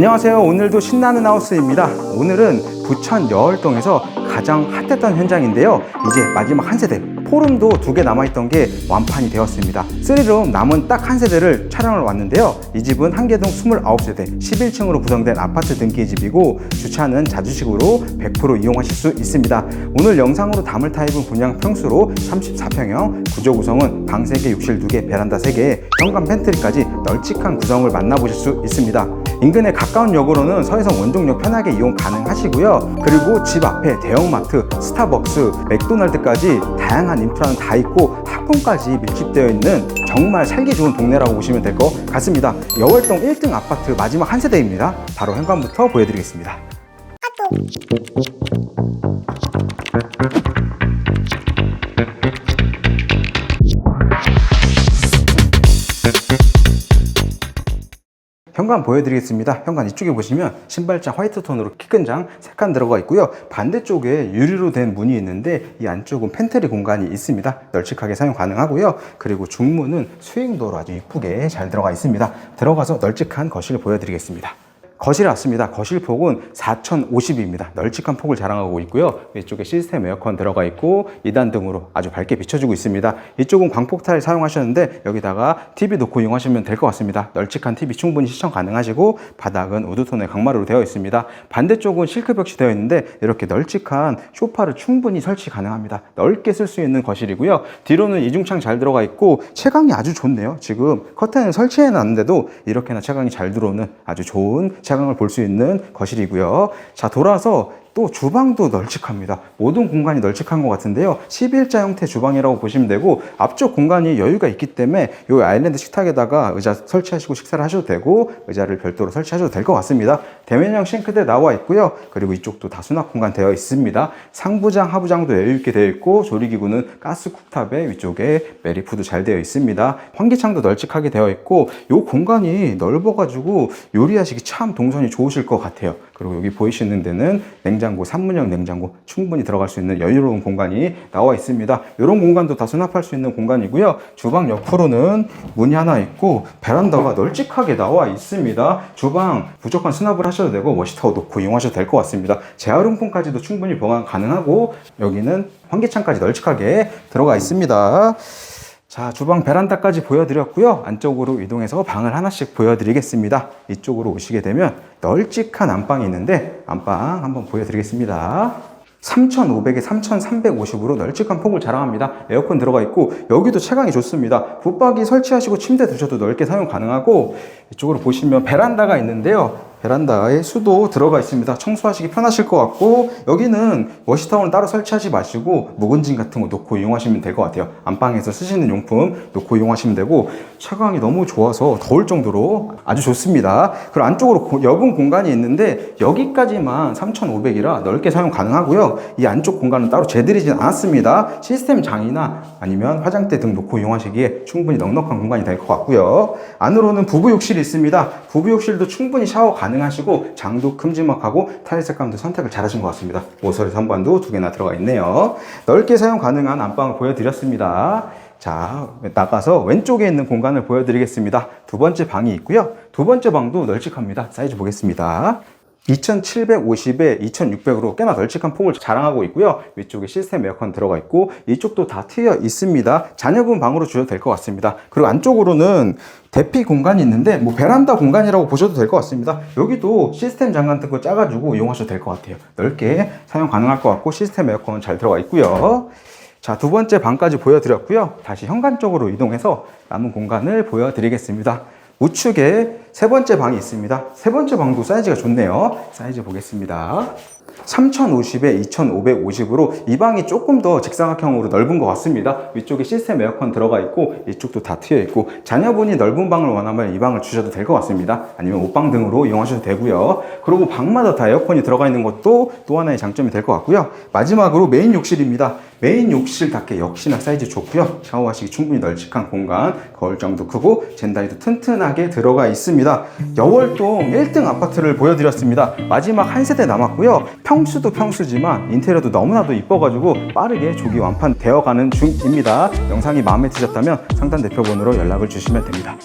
안녕하세요. 오늘도 신나는 하우스입니다. 오늘은 부천 여월동에서 가장 핫했던 현장인데요. 이제 마지막 한 세대 포름도 두 개 남아있던 게 완판이 되었습니다. 3룸 남은 딱 한 세대를 촬영을 왔는데요. 이 집은 한계동 29세대 11층으로 구성된 아파트 등기 집이고 주차는 자주식으로 100% 이용하실 수 있습니다. 오늘 영상으로 담을 타입은 분양 평수로 34평형, 구조 구성은 방 3개, 욕실 2개, 베란다 3개, 현관 팬트리까지 널찍한 구성을 만나보실 수 있습니다. 인근에 가까운 역으로는 서해성 원종역 편하게 이용 가능하시고요. 그리고 집 앞에 대형마트, 스타벅스, 맥도날드까지 다양한 인프라는 다 있고 학군까지 밀집되어 있는 정말 살기 좋은 동네라고 보시면 될 것 같습니다. 여월동 1등 아파트 마지막 한 세대입니다. 바로 현관부터 보여드리겠습니다. 현관 보여드리겠습니다. 현관 이쪽에 보시면 신발장 화이트 톤으로 키 큰 장 3칸 들어가 있고요. 반대쪽에 유리로 된 문이 있는데 이 안쪽은 팬트리 공간이 있습니다. 널찍하게 사용 가능하고요. 그리고 중문은 스윙도로 아주 이쁘게 잘 들어가 있습니다. 들어가서 널찍한 거실 보여드리겠습니다. 거실에 왔습니다. 거실 폭은 4050입니다. 널찍한 폭을 자랑하고 있고요. 이쪽에 시스템 에어컨 들어가 있고 2단 등으로 아주 밝게 비춰주고 있습니다. 이쪽은 광폭 타일 사용하셨는데 여기다가 TV 놓고 이용하시면 될 것 같습니다. 널찍한 TV 충분히 시청 가능하시고 바닥은 우드톤의 강마루로 되어 있습니다. 반대쪽은 실크 벽시 되어 있는데 이렇게 널찍한 소파를 충분히 설치 가능합니다. 넓게 쓸 수 있는 거실이고요. 뒤로는 이중창 잘 들어가 있고 채광이 아주 좋네요. 지금 커튼을 설치해 놨는데도 이렇게나 채광이 잘 들어오는 아주 좋은 채광을 볼 수 있는 거실이고요. 자, 돌아서 또 주방도 널찍합니다. 모든 공간이 널찍한 것 같은데요. 11자 형태 주방이라고 보시면 되고 앞쪽 공간이 여유가 있기 때문에 이 아일랜드 식탁에다가 의자 설치하시고 식사를 하셔도 되고 의자를 별도로 설치하셔도 될 것 같습니다. 대면형 싱크대 나와 있고요. 그리고 이쪽도 다 수납 공간 되어 있습니다. 상부장, 하부장도 여유 있게 되어 있고 조리기구는 가스 쿡탑에 위쪽에 메리푸도 잘 되어 있습니다. 환기창도 널찍하게 되어 있고 이 공간이 넓어가지고 요리하시기 참 동선이 좋으실 것 같아요. 그리고 여기 보이시는 데는 냉장고, 산문형 냉장고 충분히 들어갈 수 있는 여유로운 공간이 나와 있습니다. 이런 공간도 다 수납할 수 있는 공간이고요. 주방 옆으로는 문이 하나 있고 베란다가 널찍하게 나와 있습니다. 주방 무조건 수납을 하셔도 되고 워시타워 놓고 이용하셔도 될 것 같습니다. 재활용품까지도 충분히 보관 가능하고 여기는 환기창까지 널찍하게 들어가 있습니다. 자, 주방 베란다까지 보여드렸고요. 안쪽으로 이동해서 방을 하나씩 보여드리겠습니다. 이쪽으로 오시게 되면 널찍한 안방이 있는데 안방 한번 보여드리겠습니다. 3,500에 3,350으로 널찍한 폭을 자랑합니다. 에어컨 들어가 있고 여기도 채광이 좋습니다. 붙박이 설치하시고 침대 두셔도 넓게 사용 가능하고 이쪽으로 보시면 베란다가 있는데요. 베란다에 수도 들어가 있습니다. 청소하시기 편하실 것 같고 여기는 워시타워는 따로 설치하지 마시고 묵은진 같은 거 놓고 이용하시면 될 것 같아요. 안방에서 쓰시는 용품 놓고 이용하시면 되고 채광이 너무 좋아서 더울 정도로 아주 좋습니다. 그리고 안쪽으로 고- 여분 공간이 있는데 여기까지만 3,500이라 넓게 사용 가능하고요. 이 안쪽 공간은 따로 재드리진 않았습니다. 시스템 장이나 아니면 화장대 등 놓고 이용하시기에 충분히 넉넉한 공간이 될 것 같고요. 안으로는 부부 욕실이 있습니다. 부부 욕실도 충분히 샤워 가능 하시고 장도 큼지막하고 타일 색감도 선택을 잘하신 것 같습니다. 모서리 선반도 두 개나 들어가 있네요. 넓게 사용 가능한 안방을 보여드렸습니다. 자, 나가서 왼쪽에 있는 공간을 보여드리겠습니다. 두 번째 방이 있고요. 두 번째 방도 널찍합니다. 사이즈 보겠습니다. 2750에 2600으로 꽤나 널찍한 폭을 자랑하고 있고요. 위쪽에 시스템 에어컨 들어가 있고 이쪽도 다 트여 있습니다. 자녀분 방으로 주셔도 될 것 같습니다. 그리고 안쪽으로는 대피 공간이 있는데 뭐 베란다 공간이라고 보셔도 될 것 같습니다. 여기도 시스템 장 같은 거 짜가지고 이용하셔도 될 것 같아요. 넓게 사용 가능할 것 같고 시스템 에어컨 잘 들어가 있고요. 자, 두 번째 방까지 보여드렸고요. 다시 현관 쪽으로 이동해서 남은 공간을 보여드리겠습니다. 우측에 세 번째 방이 있습니다. 세 번째 방도 사이즈가 좋네요. 사이즈 보겠습니다. 3050에 2550으로 이 방이 조금 더 직사각형으로 넓은 것 같습니다. 위쪽에 시스템 에어컨 들어가 있고 이쪽도 다 트여 있고 자녀분이 넓은 방을 원하면 이 방을 주셔도 될 것 같습니다. 아니면 옷방 등으로 이용하셔도 되고요. 그리고 방마다 다 에어컨이 들어가 있는 것도 또 하나의 장점이 될 것 같고요. 마지막으로 메인 욕실입니다. 메인 욕실답게 역시나 사이즈 좋고요. 샤워하시기 충분히 널찍한 공간, 거울장도 크고 젠다이도 튼튼하게 들어가 있습니다. 여월동 1등 아파트를 보여드렸습니다. 마지막 한 세대 남았고요. 평수도 평수지만 인테리어도 너무나도 이뻐가지고 빠르게 조기 완판 되어가는 중입니다. 영상이 마음에 드셨다면 상단 대표번호로 연락을 주시면 됩니다.